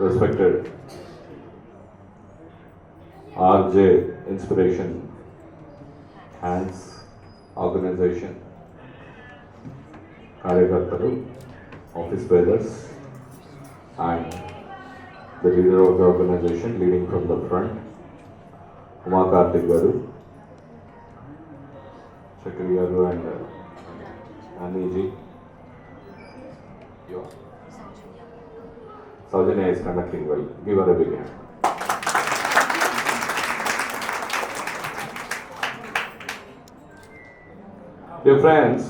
Respected RJ inspiration hands organisation కార్యకర్తలు office bearers and the leader of the organisation leading from the front Uma Karthik garu Chakri garu and Anni ji Soujanya is conducting well. Give her a big hand. Dear friends,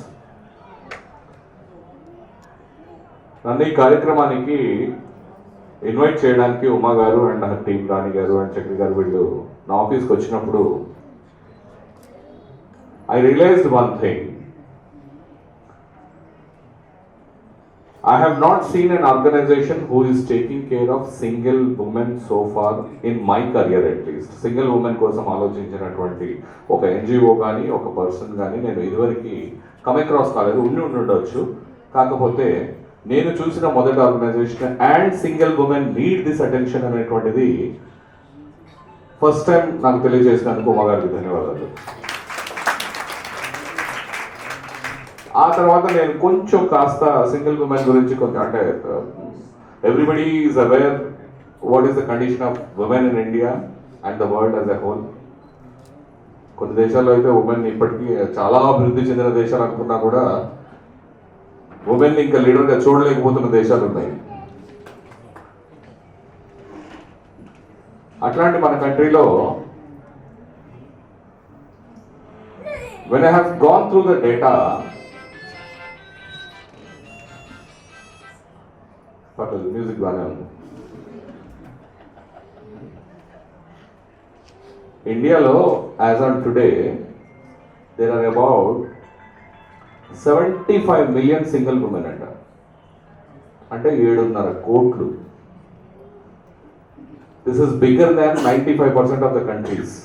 నన్ను ఈ కార్యక్రమానికి invite చేయడానికి ఉమా గారు and team రాణి గారు and Chakri గారు వీళ్ళు నా ఆఫీస్కి వచ్చినప్పుడు I realised one thing I have not seen an organization who is taking care of single women so far in my career at least. Single women కోసం ఆలోచించినటువంటి ఒక ఎన్జిఓ కానీ ఒక పర్సన్ కానీ నేను ఇదివరకు కమ్ అక్రాస్ కాలేదు ఉండి ఉండొచ్చు కాకపోతే నేను చూసిన మొదటి organisation and single women need this attention అనేటువంటిది ఫస్ట్ టైం నాకు తెలియజేసినందుకు ఉమ్మగారికి ధన్యవాదాలు ఆ తర్వాత నేను కొంచెం కాస్త సింగిల్ ఉమెన్ గురించి కొంచెం అంటే everybody is aware what is the condition of women in India and the world as a whole కొన్ని దేశాల్లో అయితే ఉమెన్ ఇప్పటికీ చాలా అభివృద్ధి చెందిన దేశాలు అనుకున్నా కూడా ఉమెన్ ఇంకా లీడర్గా చూడలేకపోతున్న దేశాలు ఉన్నాయి. అట్లాంటి మన కంట్రీలో when I have gone through the data, పర్లేదు మ్యూజిక్ బాగానే ఉంది. ఇండియాలో as on today there are about seventy five million single women అంట. అంటే ఏడున్నర కోట్లు. This is bigger than ninety five percent of the countries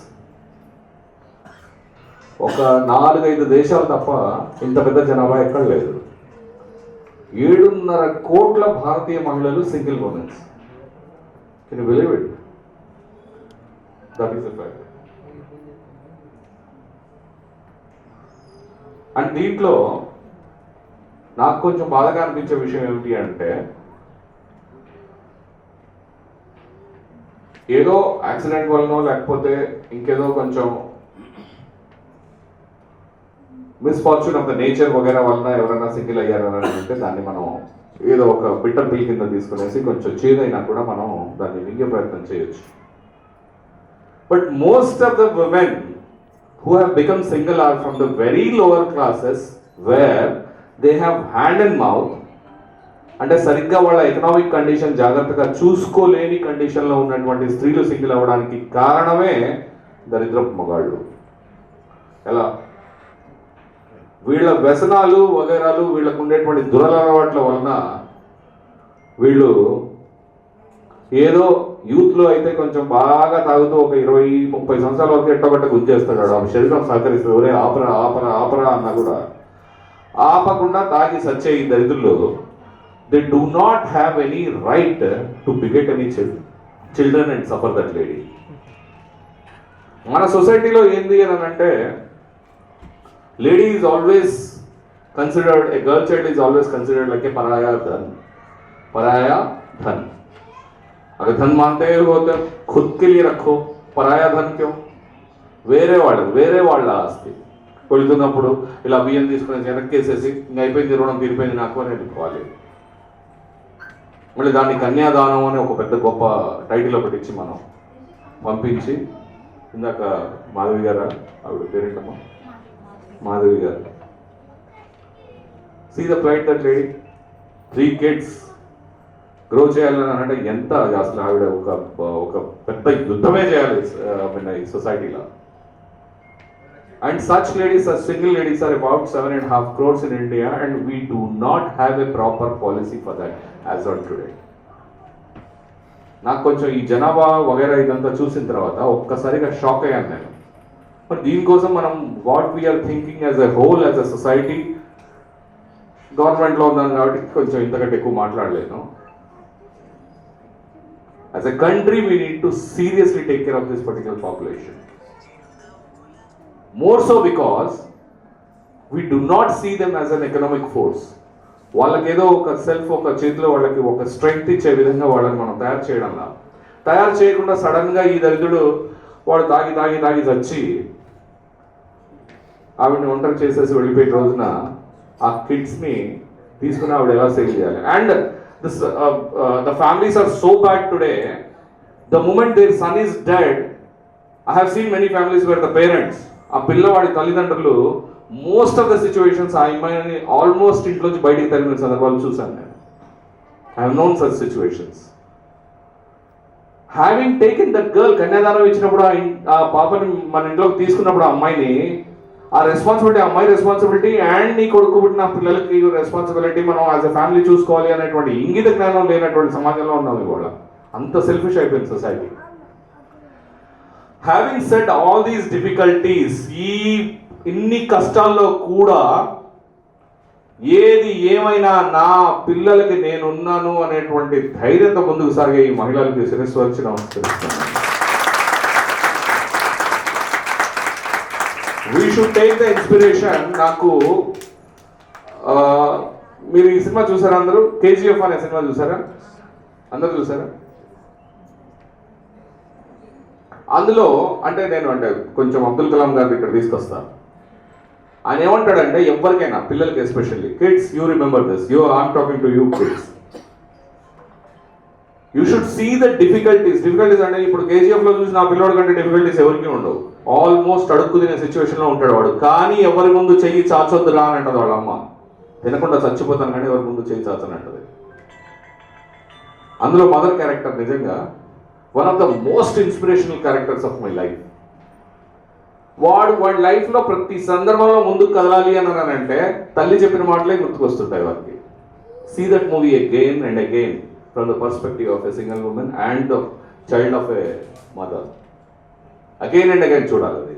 ఒక నాలుగైదు దేశాలు తప్ప ఇంత పెద్ద జనాభా ఎక్కడ లేదు. ఏడున్నర కోట్ల భారతీయ మహిళలు single womens can believe it that is fact and దీంట్లో నాకు కొంచెం బాధగా అనిపించే విషయం ఏమిటి అంటే ఏదో యాక్సిడెంట్ వలనో లేకపోతే ఇంకేదో కొంచెం మిస్ఫార్చ్యూన్ ఆఫ్ ద నేచర్ వగేరా వలన ఎవరైనా సింగిల్ అయ్యారని అంటే దాన్ని మనం ఏదో ఒక బిట్టర్ పిల్ కింద తీసుకునేసి కొంచెం చేదైనా కూడా మనం దాన్ని మింగే ప్రయత్నం చేయొచ్చు. But most of the women who have become single are from the very lower classes where they have hand and mouth అంటే సరిగ్గా వాళ్ళ ఎకనామిక్ కండిషన్ జాగ్రత్తగా చూసుకోలేని కండిషన్లో ఉన్నటువంటి స్త్రీలు సింగిల్ అవ్వడానికి కారణమే దరిద్రపు మగాళ్ళు. ఎలా? వీళ్ళ వ్యసనాలు వగేరాలు వీళ్ళకు ఉండేటువంటి దురలవాట్ల వలన వీళ్ళు ఏదో యూత్లో అయితే కొంచెం బాగా తాగుతూ ఒక ఇరవై ముప్పై సంవత్సరాల వరకు ఎట్టబట్ట గుర్తిస్తున్నాడు ఆ శరీరం సహకరిస్తుంది. ఒరే ఆపరా ఆపరా ఆపరా అన్నా కూడా ఆపకుండా తాగి సచ్చే ఈ దరిద్రులు they do not have any right to beget any children and suffer that lady మన సొసైటీలో ఏంది అని అంటే lady is always considered a girl child is always considered like a paraya dhan paraya धन अगर धन मानते हो तो खुद के लिए रखो పరాయా ధన్ క్యో వేరే వాళ్ళు వేరే వాళ్ళ ఆస్తి వెళుతున్నప్పుడు ఇలా బియ్యం తీసుకుని వెనక్కేసేసి ఇంక అయిపోయింది రుణం తీరిపోయింది నాకు అని వెళ్ళిపోవాలి మళ్ళీ దాన్ని కన్యాదానం అని ఒక పెద్ద గొప్ప టైటిల్ ఒకటి ఇచ్చి మనం పంపించి ఇందాక మాధవి గారా ఆవిడ పేరేంటమ్మా Madhavi garu. See the plight that lady three kids grow చేయాలని అంటే ఎంత అసలు ఆవిడ ఒక ఒక పెద్ద యుద్ధమే చేయాలి ఈ సొసైటీలో and such ladies single ladies are about seven and half crores in India and we do not have a proper policy for that as on today నాకు కొంచెం ఈ జనాభా వగేరా ఇదంతా చూసిన తర్వాత ఒక్కసారిగా షాక్ అయ్యాను నేను. మరి దీనికోసం మనం what we are thinking as a whole as a society గవర్నమెంట్లో ఉన్నాను కాబట్టి కొంచెం ఇంతకంటే ఎక్కువ మాట్లాడలేను as a country we need to seriously take care of this particular population more so because we do not see them as an economic force వాళ్ళకి ఏదో ఒక సెల్ఫ్ ఒక చేతిలో వాళ్ళకి ఒక స్ట్రెంగ్త్ ఇచ్చే విధంగా వాళ్ళని మనం తయారు చేయడంలా తయారు చేయకుండా సడన్గా ఈ దరిద్రుడు వాడు తాగి తాగి తాగి చచ్చి ఆవిడని ఒంటరి చేసేసి వెళ్ళిపోయిన రోజున ఆ కిడ్స్ని తీసుకుని ఆవిడ ఎలా సేవ్ చేయాలి? And this the families are so bad today the moment their son is dead I have seen many families where the parents ఆ పిల్లవాడి తల్లిదండ్రులు మోస్ట్ ఆఫ్ ద సిచ్యువేషన్స్ ఆ అమ్మాయిని ఆల్మోస్ట్ ఇంట్లోంచి బయటికి తరిమిన సందర్భాలు చూశాను నేను. I have known such situations having taken the girl కన్యాదానం ఇచ్చినప్పుడు ఆ పాపని మన ఇంట్లోకి తీసుకున్నప్పుడు ఆ అమ్మాయిని ఆ రెస్పాన్సిబిలిటీ అమ్మాయి రెస్పాన్సిబిలిటీ అండ్ నీ కొడుకు పుట్టిన పిల్లలకి రెస్పాన్సిబిలిటీ మనం యాజ్ ఎ ఫ్యామిలీ చూసుకోవాలి అనేటువంటి ఇంగిత జ్ఞానం లేనటువంటి సమాజంలో ఉన్నాం ఇవాళ. అంత సెల్ఫిష్ అయిపోయింది society having set all these difficulties ఈ ఇన్ని కష్టాల్లో కూడా ఏది ఏమైనా నా పిల్లలకి నేనున్నాను అనేటువంటి ధైర్యంతో ముందుకు సాగే ఈ మహిళలకి శిరస్సు వచ్చి we should take the inspiration నాకు మీరు ఈ సినిమా చూసారా అందరూ? కేజీఎఫ్ అనే సినిమా చూసారా? అందరూ చూసారా? అందులో అంటే నేను అంటే కొంచెం అబ్దుల్ కలాం గారిని ఇక్కడ తీసుకొస్తాను ఆయన ఏమంటాడంటే ఎవరికైనా పిల్లలకి especially kids you remember this you am talking to you kids you should see the difficulties difficulties అంటే ఇప్పుడు కేజీఎఫ్లో చూసిన ఆ పిల్లోడి కంటే డిఫికల్టీస్ ఎవరికి ఉండవు. ఆల్మోస్ట్ అడుక్కు తినే సిచ్యువేషన్లో ఉంటాడు వాడు. కానీ ఎవరి ముందు చెయ్యి చాచొద్దురా అని అంటది వాళ్ళ అమ్మ తినకుండా చచ్చిపోతాను కానీ ఎవరి ముందు చెయ్యి చాచని అంటది. అందులో మదర్ క్యారెక్టర్ నిజంగా one of the most inspirational characters of my life వాడు వాడి లైఫ్లో ప్రతి సందర్భంలో ముందుకు కదలాలి అని అంటే తల్లి చెప్పిన మాటలే గుర్తుకొస్తుంటాయి వారికి see that movie again and again from the perspective of a single woman and the child of a mother again and again చూడాలి అది.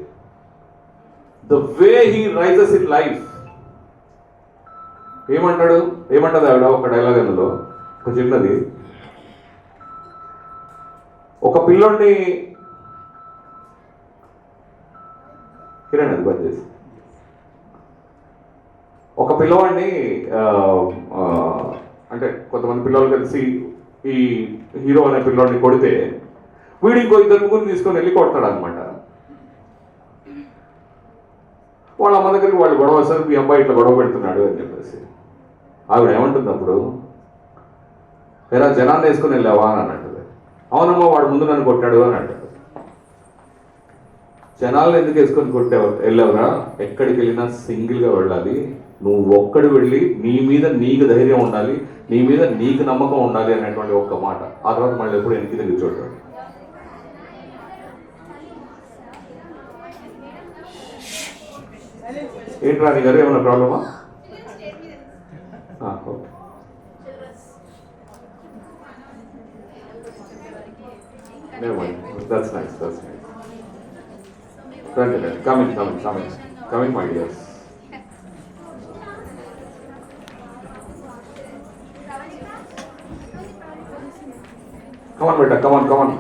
The way he rises in life ఏమంటాడు? ఏమంటది ఆవిడ? ఒక డైలాగ్ అందులో. ఒక చిన్నది. ఒక పిల్లోడిని కిరణ్ అది బంద్ చేసి. ఒక పిల్లవాడిని అంటే కొంతమంది పిల్లలు కలిసి ఈ హీరో అనే పిల్లోడిని కొడితే వీడు ఇంకో ఇద్దరు ముగ్గురు తీసుకొని వెళ్ళి కొడతాడు అనమాట వాళ్ళ అమ్మ దగ్గరికి వాళ్ళు గొడవ వస్తారు మీ అబ్బాయి ఇట్లా గొడవ పెడుతున్నాడు అని చెప్పేసి. ఆవిడ ఏమంటుంది అప్పుడు? వేరే జనాన్ని వేసుకుని వెళ్ళావా? అని అంటది అవునమ్మా వాడు ముందు నన్ను కొట్టాడు అని అంటాడు జనాలను ఎందుకు వేసుకొని కొట్టావు? వెళ్ళావురా? ఎక్కడికి వెళ్ళినా సింగిల్గా వెళ్ళాలి. నువ్వు ఒక్కడు వెళ్ళి నీ మీద నీకు ధైర్యం ఉండాలి నీ మీద నీకు నమ్మకం ఉండాలి అనేటువంటి ఒక్క మాట. ఆ తర్వాత మళ్ళీ ఎప్పుడు వెనక్కి తిరిగి చూడటం ఏంటి రాణి గారు ఏమైనా ప్రాబ్లమా okay. Never mind. That's nice. రండి రండి coming coming coming coming my dears come on బిడ్డ కమన్ కమన్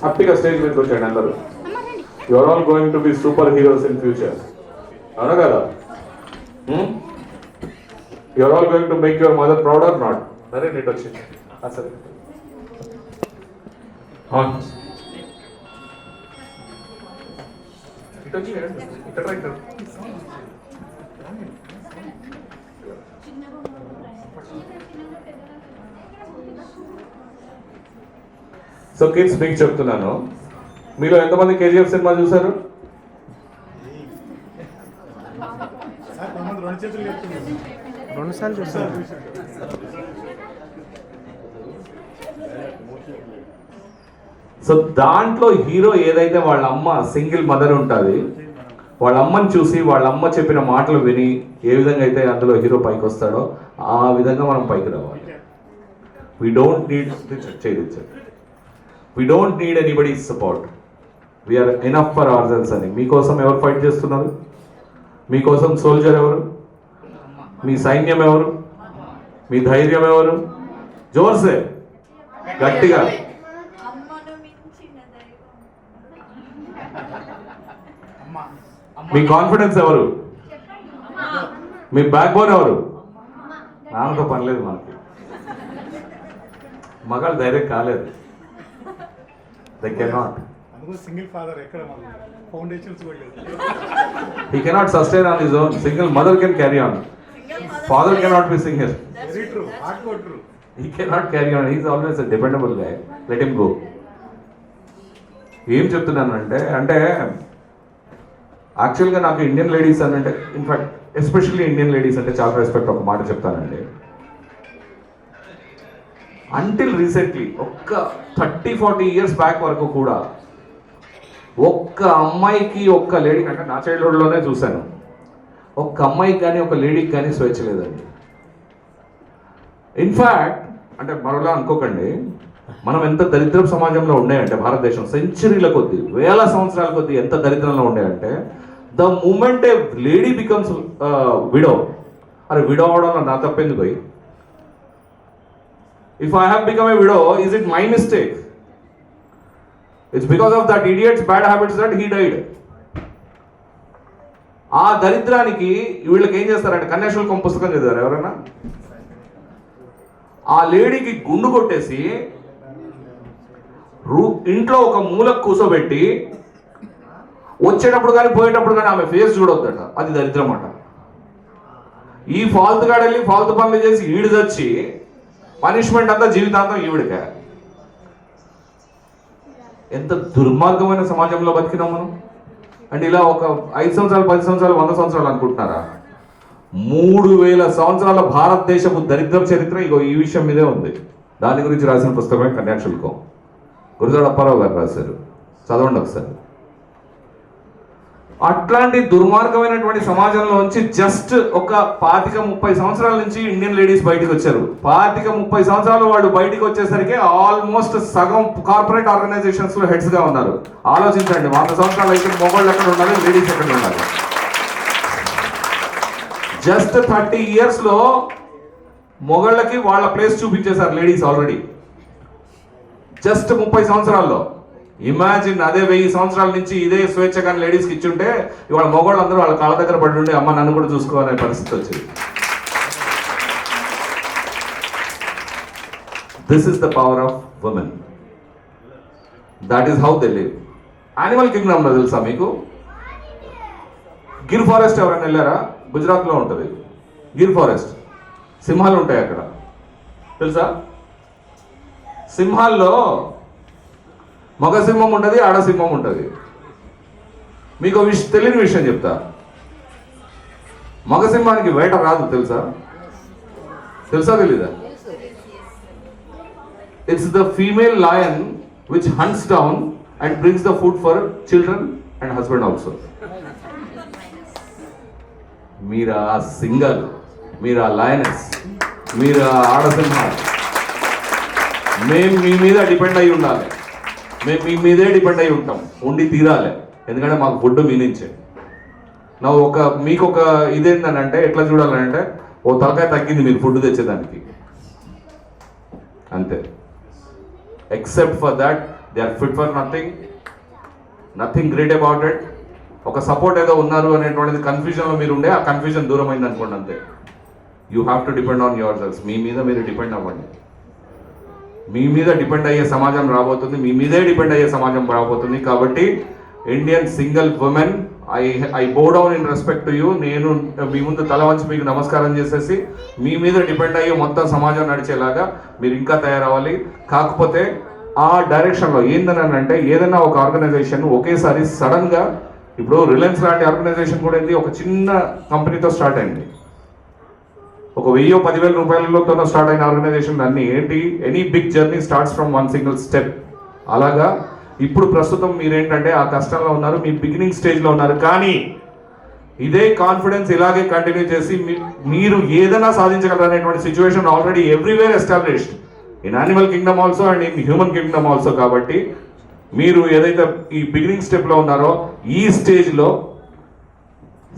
హ్యాపీగా స్టేజ్ మీదకి వచ్చాడు అందరూ. Your all going to be super heroes in future అవునా కదా? Your all going to make your mother proud or not సరే నీట్ వచ్చింది సరే. ఇటు వచ్చి ఇక్కడ ఇక్కడ. సో కిడ్స్ మీకు చెప్తున్నాను. మీలో ఎంతమంది కేజీఎఫ్ సినిమా చూసారు సార్ కొంతమంది రెండు చేతులు చెప్తున్నారు రెండు సార్లు చూసాను సో దాంట్లో హీరో ఏదైతే వాళ్ళ అమ్మ సింగిల్ మదర్ ఉంటుంది వాళ్ళ అమ్మని చూసి వాళ్ళ అమ్మ చెప్పిన మాటలు విని ఏ విధంగా అయితే అందులో హీరో పైకి వస్తాడో ఆ విధంగా మనం పైకి రావాలి. వీ డోంట్ నీడ్ చేయొచ్చు we don't need anybody support we're enough for ఆర్జన్స్ అని మీకోసం ఎవరు ఫైట్ చేస్తున్నారు? మీకోసం సోల్జర్ ఎవరు? మీ సైన్యం ఎవరు? మీ ధైర్యం ఎవరు? జోర్సే గట్టిగా. మీ కాన్ఫిడెన్స్ ఎవరు? మీ బ్యాక్ బోన్ ఎవరు? నాన్నతో పనిలేదు మనకి. మగాళ్ళు ధైర్యం కాలేదు. దే కెనాట్ సింగిల్ ఫాదర్ ఎక్కడ foundations he cannot sustain on his own single mother can carry on father cannot be single very true true he cannot carry on he's always డిపెండబుల్గా let him go ఏం చెప్తున్నానంటే అంటే యాక్చువల్గా నాకు Indian ladies అని అంటే in fact especially Indian ladies అంటే చాలా respect ఒక మాట చెప్తానండి. అంటిల్ రీసెంట్లీ ఒక్క థర్టీ ఫార్టీ ఇయర్స్ బ్యాక్ వరకు కూడా ఒక్క అమ్మాయికి ఒక్క లేడీకి అంటే నా చైల్డ్హుడ్లోనే చూశాను. ఒక్క అమ్మాయికి కానీ ఒక లేడీకి కానీ స్వేచ్ఛ లేదండి. ఇన్ఫ్యాక్ట్ అంటే మరోలా అనుకోకండి మనం ఎంత దరిద్ర సమాజంలో ఉండేయంటే భారతదేశం సెంచరీల కొద్దీ వేల సంవత్సరాల కొద్దీ ఎంత దరిద్రంలో ఉండేయంటే the moment a lady becomes widow అరే విడో అవడంలో నా తప్పెందుకు పోయి if I have become a widow is it my mistake it's because of that idiots bad habits that he died ఆ దరిద్రానికి వీళ్ళకి ఏం చేస్తారంటే కన్యాశుల్కం పుస్తకం చదివారు ఎవరైనా ఆ లేడీకి గుండు కొట్టేసి రూ ఇంట్లో ఒక మూల కూసోబెట్టి వచ్చేటప్పుడు కానీ పోయేటప్పుడు కానీ ఆమె ఫేస్ చూడొద్దట. అది దరిద్రం అట. ఈ ఫాల్త్ గాడెళ్ళి ఫాల్త్ పనులు చేసి ఈడు తెచ్చి పనిష్మెంట్ అంతా జీవితాంతం ఈవిడికే. ఎంత దుర్మార్గమైన సమాజంలో బతికినాం మనం? అండ్ ఇలా ఒక ఐదు సంవత్సరాలు పది సంవత్సరాలు వంద సంవత్సరాలు అనుకుంటున్నారా? మూడు వేల సంవత్సరాల భారతదేశపు దరిద్ర చరిత్ర ఇగో ఈ విషయం మీదే ఉంది. దాని గురించి రాసిన పుస్తకమే కన్యాక్షుల్కం గురుజాడ అప్పారావు గారు రాశారు. చదవండి ఒకసారి. అట్లాంటి దుర్మార్గమైనటువంటి సమాజంలోంచి జస్ట్ ఒక పాతిక ముప్పై సంవత్సరాల నుంచి ఇండియన్ లేడీస్ బయటకు వచ్చారు. పాతిక ముప్పై సంవత్సరాలు వాళ్ళు బయటకు వచ్చేసరికి ఆల్మోస్ట్ సగం కార్పొరేట్ ఆర్గనైజేషన్స్లో హెడ్స్గా ఉన్నారు. ఆలోచించండి వంద సంవత్సరాలు అయితే మొగళ్ళు ఎక్కడ ఉండాలి లేడీస్ ఎక్కడ ఉండాలి? జస్ట్ థర్టీ ఇయర్స్లో మొగళ్ళకి వాళ్ళ ప్లేస్ చూపించేశారు లేడీస్ ఆల్రెడీ జస్ట్ ముప్పై సంవత్సరాల్లో. ఇమాజిన్ అదే వెయ్యి సంవత్సరాల నుంచి ఇదే స్వేచ్ఛ కానీ లేడీస్కి ఇచ్చుంటే ఇవాళ మగవాళ్ళు అందరూ వాళ్ళ కాళ్ళ దగ్గర పడి ఉండి అమ్మ నన్ను కూడా చూసుకోవాలనే పరిస్థితి వచ్చింది. This is the power of women that is how they live animal కింగ్డమ్లో తెలుసా మీకు? గిర్ ఫారెస్ట్ ఎవరైనా వెళ్ళారా? గుజరాత్లో ఉంటుంది. గిర్ ఫారెస్ట్ సింహాలు ఉంటాయి అక్కడ. తెలుసా? సింహాల్లో మగ సింహం ఉంటుంది ఆడ సింహం ఉంటుంది. మీకు విష తెలియని విషయం చెప్తా. మగ సింహానికి వేట రాదు తెలుసా? తెలుసా తెలీదా? It's the female lion which hunts down and brings the food for children and husband also మీరు ఆ సింగల్ మీరు ఆ లయనెస్ మీరు ఆడ ఆడసింహం. మేము మీ మీద డిపెండ్ అయి ఉండాలి. మేము మీ మీదే డిపెండ్ అయి ఉంటాం. ఉండి తీరాలి. ఎందుకంటే మాకు ఫుడ్ మీ నా ఒక మీకు ఒక ఇదేంటనంటే ఎట్లా చూడాలంటే ఓ తలకాయ తగ్గింది మీరు ఫుడ్ తెచ్చేదానికి. అంతే. Except for that they are fit for nothing nothing great about it ఒక సపోర్ట్ ఏదో ఉన్నారు అనేటువంటిది కన్ఫ్యూజన్లో మీరు ఉండే ఆ కన్ఫ్యూజన్ దూరం అయింది అనుకోండి అంతే. You have to depend on your selves మీ మీద మీరు డిపెండ్ అవ్వండి. మీ మీద డిపెండ్ అయ్యే సమాజం రాబోతుంది మీ మీదే డిపెండ్ అయ్యే సమాజం రాబోతుంది. కాబట్టి Indian single women I I bow down in respect to you నేను మీ ముందు తల వంచి మీకు నమస్కారం చేసేసి మీ మీద డిపెండ్ అయ్యే మొత్తం సమాజం నడిచేలాగా మీరు ఇంకా తయారవ్వాలి. కాకపోతే ఆ డైరెక్షన్లో ఏందని అంటే ఏదైనా ఒక ఆర్గనైజేషన్ ఒకేసారి సడన్గా ఇప్పుడు రిలయన్స్ లాంటి ఆర్గనైజేషన్ కూడా ఏంది ఒక చిన్న కంపెనీతో స్టార్ట్ అయింది. ఒక వెయ్యో పదివేల రూపాయలతో స్టార్ట్ అయిన ఆర్గనైజేషన్ అన్ని ఏంటి? Any big journey starts from one single step అలాగా? ఇప్పుడు ప్రస్తుతం మీరేంటంటే ఆ కష్టంలో ఉన్నారు మీ బిగినింగ్ స్టేజ్లో ఉన్నారు. కానీ ఇదే కాన్ఫిడెన్స్ ఇలాగే కంటిన్యూ చేసి మీ- మీరు ఏదైనా సాధించగలరు అనేటువంటి situation already everywhere established in animal kingdom also and in human kingdom also కాబట్టి మీరు ఏదైతే ఈ బిగినింగ్ స్టెప్లో ఉన్నారో ఈ స్టేజ్లో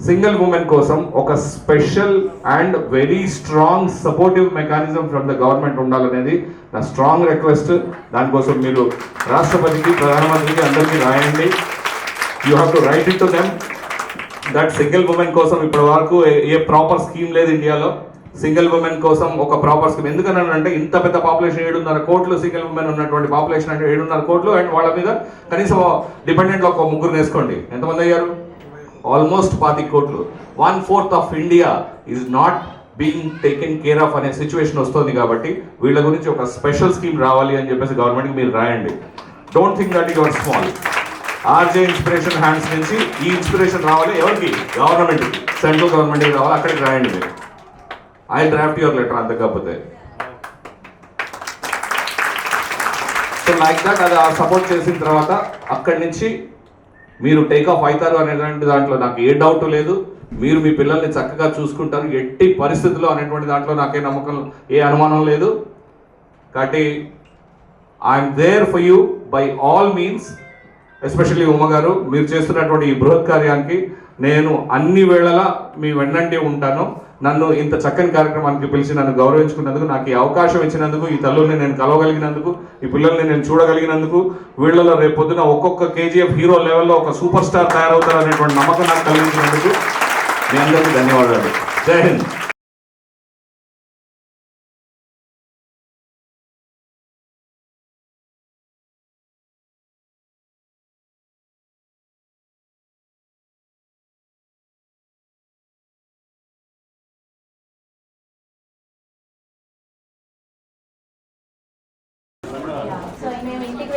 సింగిల్ ఉమెన్ కోసం ఒక special and very strong supportive mechanism from the government ఉండాలనేది నా స్ట్రాంగ్ రిక్వెస్ట్. దానికోసం మీరు రాష్ట్రపతికి ప్రధానమంత్రికి అందరికీ రాయండి. You have to write it to them that single women కోసం ఇప్పటి వరకు ఏ- ప్రాపర్ స్కీమ్ లేదు ఇండియాలో. సింగిల్ ఉమెన్ కోసం ఒక ప్రాపర్ స్కీమ్ ఎందుకనంటే ఇంత పెద్ద పాపులేషన్ ఏడున్నర కోట్లు సింగిల్ ఉమెన్ ఉన్నటువంటి పాపులేషన్ అంటే ఏడున్నర కోట్లు అండ్ వాళ్ళ మీద కనీసం డిపెండెంట్ ఒక ముగ్గురు వేసుకోండి ఎంతమంది అయ్యారు? ఆల్మోస్ట్ పాతి కోట్లు. One fourth of India is not being taken care of అనే సిచ్యువేషన్ వస్తుంది కాబట్టి వీళ్ళ గురించి ఒక స్పెషల్ స్కీమ్ రావాలి అని చెప్పేసి గవర్నమెంట్కి మీరు రాయండి. Don't think that your small RJ inspiration hands నుంచి ఈ ఇన్స్పిరేషన్ రావాలి ఎవరికి? గవర్నమెంట్కి సెంట్రల్ గవర్నమెంట్కి రావాలి అక్కడికి రాయండి మీరు. ఐ డ్రాఫ్ట్ యువర్ లెటర్ అంత కాకపోతే. సో లైక్ దట్ అది సపోర్ట్ చేసిన తర్వాత అక్కడి నుంచి మీరు టేక్ ఆఫ్ అవుతారు అనేటువంటి దాంట్లో నాకు ఏ డౌట్ లేదు. మీరు మీ పిల్లల్ని చక్కగా చూసుకుంటారు. ఎట్టి పరిస్థితుల్లో అనేటువంటి దాంట్లో నాకే నమ్మకం ఏ అనుమానం లేదు. కాబట్టి I'm there for you by all means especially Umma గారు మీరు చేస్తున్నటువంటి ఈ బృహత్ కార్యానికి నేను అన్ని వేళలా మీ వెన్నంటి ఉంటాను. నన్ను ఇంత చక్కని కార్యక్రమానికి పిలిచి నన్ను గౌరవించుకున్నందుకు నాకు ఈ అవకాశం ఇచ్చినందుకు ఈ తల్లుల్ని నేను కలవగలిగినందుకు ఈ పిల్లల్ని నేను చూడగలిగినందుకు వీళ్ళలో రేపు పొద్దున ఒక్కొక్క కేజీఎఫ్ హీరో లెవెల్లో ఒక సూపర్ స్టార్ తయారవుతారనేటువంటి నమ్మకం నాకు కలిగించినందుకు మీ అందరికీ ధన్యవాదాలు. జై హింద్.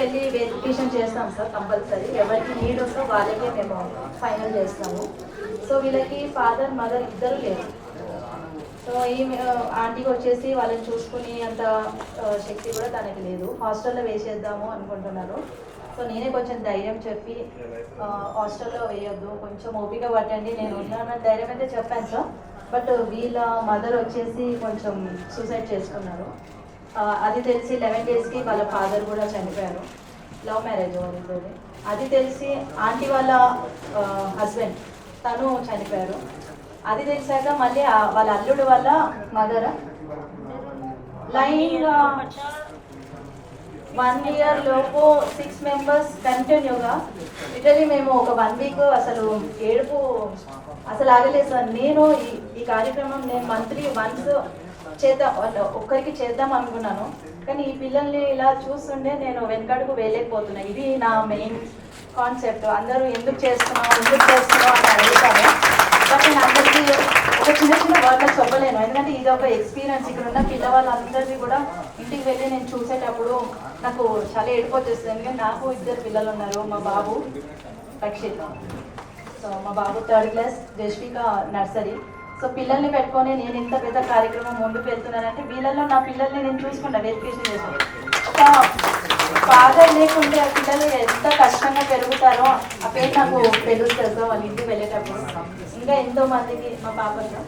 వెళ్ళి వెరిఫికేషన్ చేస్తాం సార్ కంపల్సరీ. ఎవరికి నీడ్ ఉందో వాళ్ళకే మేము ఫైనల్ చేస్తాము. సో వీళ్ళకి ఫాదర్ మదర్ ఇద్దరు లేరు. సో ఈ ఆంటీకి వచ్చేసి వాళ్ళని చూసుకుని అంత శక్తి కూడా తనకి లేదు. హాస్టల్లో వేసేద్దాము అనుకుంటున్నారు. సో నేనే కొంచెం ధైర్యం చెప్పి హాస్టల్లో వేయొద్దు. కొంచెం ఓపిక పట్టండి. నేను ఉన్నానని ధైర్యం అయితే చెప్పాను సార్. బట్ వీళ్ళ మదర్ వచ్చేసి కొంచెం సూసైడ్ చేసుకున్నారు. అది తెలిసి లెవెన్ డేస్కి వాళ్ళ ఫాదర్ కూడా చనిపోయారు. లవ్ మ్యారేజ్ వాళ్ళది అది తెలిసి ఆంటీ వాళ్ళ హస్బెండ్ తను చనిపోయారు. అది తెలిసాక మళ్ళీ వాళ్ళ అల్లుడు వాళ్ళ మదర్ లైన్ వన్ ఇయర్ లోపు సిక్స్ మెంబర్స్ కంటిన్యూగా లిటరీ మేము ఒక వన్ వీక్ అసలు ఏడుపు అసలు ఆగలేదు సార్. నేను ఈ ఈ కార్యక్రమం నేను మంత్లీ వన్స్ చేద్దాం. ఒక్కరికి చేద్దాం అనుకున్నాను. కానీ ఈ పిల్లల్ని ఇలా చూస్తుంటే నేను వెనకడుగు వేయలేకపోతున్నా. ఇది నా మెయిన్ కాన్సెప్ట్ అందరూ ఎందుకు చేస్తున్నావు ఎందుకు చేస్తున్నావు అని అడుగుతాను బట్ నేను అందరికీ ఒక చిన్న చిన్న వర్డ్లో చెప్పలేను. ఎందుకంటే ఇది ఒక ఎక్స్పీరియన్స్ ఇక్కడ ఉన్న పిల్లవాళ్ళందరినీ కూడా ఇంటికి వెళ్ళి నేను చూసేటప్పుడు నాకు చాలా ఏడుపు ఎందుకంటే నాకు ఇద్దరు పిల్లలు ఉన్నారు. మా బాబు రక్షిత్. సో మా బాబు third class Jasvika nursery. So పిల్లల్ని పెట్టుకొని నేను ఇంత పెద్ద కార్యక్రమం ముందుకు వెళ్తున్నానంటే వీళ్ళల్లో నా పిల్లల్ని నేను చూసుకున్నా వెరిఫికేషన్ చేశాను ఒక ఫాదర్ లేకుంటే ఆ పిల్లలు ఎంత కష్టంగా పెరుగుతారో ఆ పేరు నాకు తెలుస్తుంది సో వాళ్ళ ఇంటికి వెళ్ళేటప్పుడు. ఇంకా ఎంతో మందికి మా పాపతో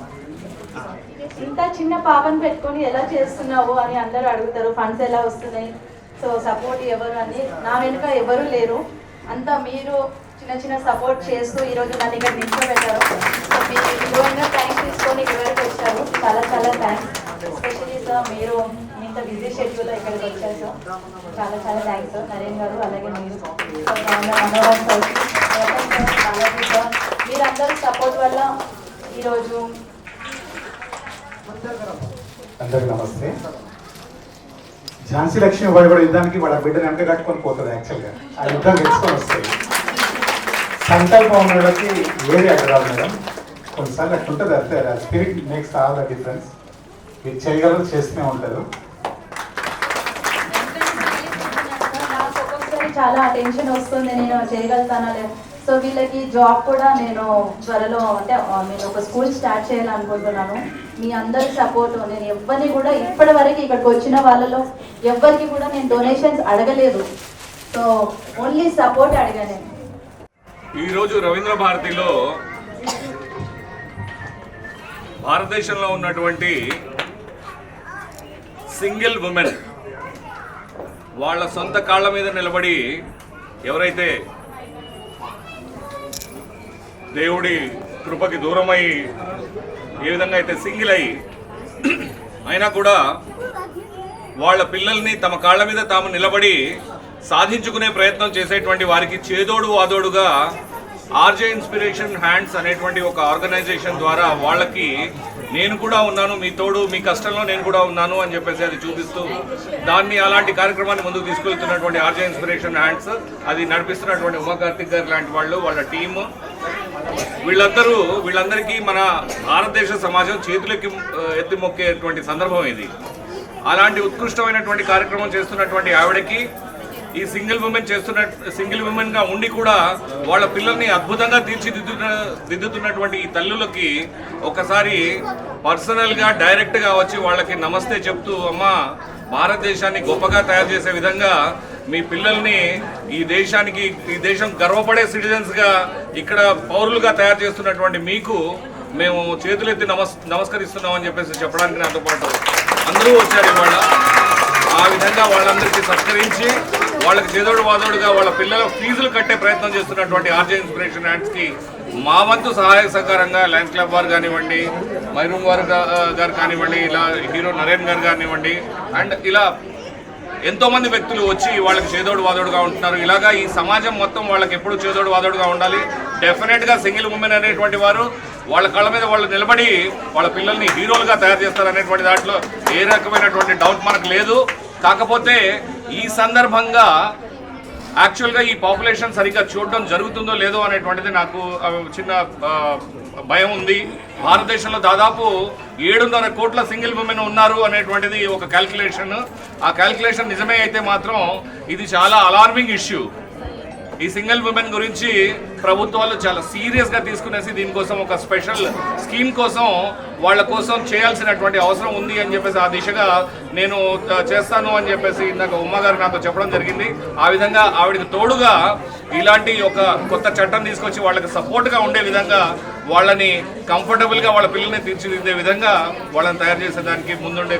ఇంత చిన్న పాపను పెట్టుకొని ఎలా చేస్తున్నావు అని అందరూ అడుగుతారు ఫండ్స్ ఎలా వస్తున్నాయి? సో సపోర్ట్ ఎవరు అని నా వెనుక ఎవరు లేరు. అంతా మీరు చిన్న చిన్న సపోర్ట్ చేస్తూ ఈరోజు నన్ను ఇక్కడ నిల్చోబెట్టారు. సో మీరు విలువైన టైం తీసుకొని ఇక్కడ వరకు వచ్చారు. చాలా చాలా థ్యాంక్స్ ఎస్పెషలీ సార్ మీరు ఇంత బిజీ షెడ్యూల్లో ఇక్కడికి వచ్చారు సార్ చాలా చాలా థ్యాంక్స్ సార్ నరేన్ గారు అలాగే మీరు. మనోహర్ సార్ రతన్ సార్, మీరందరూ సపోర్ట్ వల్ల ఈరోజు అందరికి నమస్తే. ఝాన్సీ లక్ష్మి వాడు కూడా యుద్ధానికి వాళ్ళ బిడ్డను వెనక కట్టుకొని పోతుంది యాక్చువల్గా ఆ యుద్ధం తెలుసుకొని వస్తాయి సంకల్పం ఉన్న ఏది మేడం. కొన్నిసార్లు అట్లా ఉంటుంది అంతే. Spirit makes all the difference మీరు చేయగలరు చేస్తూనే ఉంటారు. చాలా టెన్షన్ వస్తుంది. నేను చేయగలుగుతానా లేదు? సో వీళ్ళకి జాబ్ కూడా నేను త్వరలో అంటే నేను ఒక స్కూల్ స్టార్ట్ చేయాలనుకుంటున్నాను. మీ అందరి సపోర్ట్ నేను ఎవరిని కూడా ఇప్పటి వరకు ఇక్కడికి వచ్చిన వాళ్ళలో ఎవరికి కూడా నేను డొనేషన్స్ అడగలేదు. సో ఓన్లీ సపోర్ట్ అడిగాను నేను. ఈరోజు రవీంద్ర భారతిలో భారతదేశంలో ఉన్నటువంటి సింగిల్ ఉమెన్ వాళ్ళ సొంత కాళ్ళ మీద నిలబడి ఎవరైతే దేవుడి కృపకి దూరమై ఏ విధంగా అయితే సింగిల్ అయి అయినా కూడా వాళ్ళ పిల్లల్ని తమ కాళ్ళ మీద తాము నిలబడి సాధించుకునే ప్రయత్నం చేసేటువంటి వారికి చేదోడు వాదోడుగా ఆర్జే ఇన్స్పిరేషన్ హ్యాండ్స్ అనేటువంటి ఒక ఆర్గనైజేషన్ ద్వారా వాళ్ళకి నేను కూడా ఉన్నాను మీ తోడు మీ కష్టంలో నేను కూడా ఉన్నాను అని చెప్పేసి అది చూపిస్తూ దాన్ని అలాంటి కార్యక్రమాన్ని ముందుకు తీసుకెళ్తున్నటువంటి ఆర్జే ఇన్స్పిరేషన్ హ్యాండ్స్ అది నడిపిస్తున్నటువంటి ఉమా కార్తిక్ గారు లాంటి వాళ్ళు వాళ్ళ టీము. వీళ్ళందరూ వీళ్ళందరికీ మన భారతదేశ సమాజం చేతులకి ఎత్తి మొక్కేటువంటి సందర్భం ఇది. అలాంటి ఉత్కృష్టమైనటువంటి కార్యక్రమం చేస్తున్నటువంటి ఆవిడకి ఈ సింగిల్ ఉమెన్ చేస్తున్న సింగిల్ ఉమెన్గా ఉండి కూడా వాళ్ళ పిల్లల్ని అద్భుతంగా తీర్చిదిద్దుతున్న దిద్దుతున్నటువంటి ఈ తల్లులకి ఒకసారి పర్సనల్గా డైరెక్ట్గా వచ్చి వాళ్ళకి నమస్తే చెప్తూ అమ్మ భారతదేశాన్ని గొప్పగా తయారు చేసే విధంగా మీ పిల్లల్ని ఈ దేశానికి ఈ దేశం గర్వపడే సిటిజన్స్గా ఇక్కడ పౌరులుగా తయారు చేస్తున్నటువంటి మీకు మేము చేతులెత్తి నమస్ నమస్కరిస్తున్నామని చెప్పేసి చెప్పడానికి నాతో పాటు అందరూ వచ్చారు ఇవాళ. ఆ విధంగా వాళ్ళందరికీ సత్కరించి వాళ్ళకి చేదోడు వాదోడుగా వాళ్ళ పిల్లల ఫీజులు కట్టే ప్రయత్నం చేస్తున్నటువంటి ఆర్జే ఇన్స్పిరేషన్ హ్యాండ్స్కి మా వంతు సహాయ సహకారంగా లయన్స్ క్లబ్ వారు కానివ్వండి మైరూమ్ వారు గారు కానివ్వండి ఇలా హీరో నరేన్ గారు కానివ్వండి అండ్ ఇలా ఎంతో మంది వ్యక్తులు వచ్చి వాళ్ళకి చేదోడు వాదోడుగా ఉంటున్నారు. ఇలాగా ఈ సమాజం మొత్తం వాళ్ళకి ఎప్పుడు చేదోడు వాదోడుగా ఉండాలి. డెఫినెట్గా సింగిల్ ఉమెన్ అనేటువంటి వారు వాళ్ళ కళ్ళ మీద వాళ్ళు నిలబడి వాళ్ళ పిల్లల్ని హీరోలుగా తయారు చేస్తారు అనేటువంటి దాంట్లో ఏ రకమైనటువంటి డౌట్ మనకు లేదు. కాకపోతే ఈ సందర్భంగా యాక్చువల్గా ఈ పాపులేషన్ సరిగ్గా చూడడం జరుగుతుందో లేదో అనేటువంటిది నాకు చిన్న భయం ఉంది. భారతదేశంలో దాదాపు ఏడున్నర కోట్ల సింగిల్ ఉమెన్ ఉన్నారు అనేటువంటిది ఒక క్యాల్కులేషన్ ఆ క్యాల్కులేషన్ నిజమే అయితే మాత్రం ఇది చాలా అలార్మింగ్ ఇష్యూ ఈ సింగిల్ ఉమెన్ గురించి ప్రభుత్వాలు చాలా సీరియస్గా తీసుకునేసి దీనికోసం ఒక స్పెషల్ స్కీమ్ కోసం వాళ్ళ కోసం చేయాల్సినటువంటి అవసరం ఉంది అని చెప్పేసి ఆ దిశగా నేను చేస్తాను అని చెప్పేసి ఇందాక ఉమ్మగారు నాతో చెప్పడం జరిగింది. ఆ విధంగా ఆవిడకి తోడుగా ఇలాంటి ఒక కొత్త చట్టం తీసుకొచ్చి వాళ్ళకి సపోర్ట్గా ఉండే విధంగా వాళ్ళని కంఫర్టబుల్గా వాళ్ళ పిల్లల్ని తీర్చిదిద్దే విధంగా వాళ్ళని తయారు చేసేదానికి ముందుండే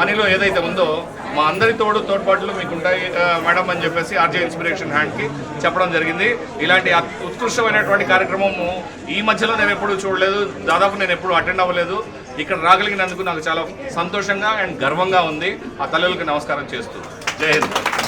పనిలో ఏదైతే ఉందో మా అందరి తోడు తోడ్పాట్లు మీకు ఉంటాయి మేడం అని చెప్పేసి ఆర్జే ఇన్స్పిరేషన్ హ్యాండ్కి చెప్పడం జరిగింది. ఇలాంటి ఉత్కృష్టమైనటువంటి కార్యక్రమము ఈ మధ్యలో నేను ఎప్పుడు చూడలేదు. దాదాపు నేను ఎప్పుడు అటెండ్ అవ్వలేదు. ఇక్కడ రాగలిగినందుకు నాకు చాలా సంతోషంగా అండ్ గర్వంగా ఉంది. ఆ తల్లులకు నమస్కారం చేస్తూ. జై హింద్.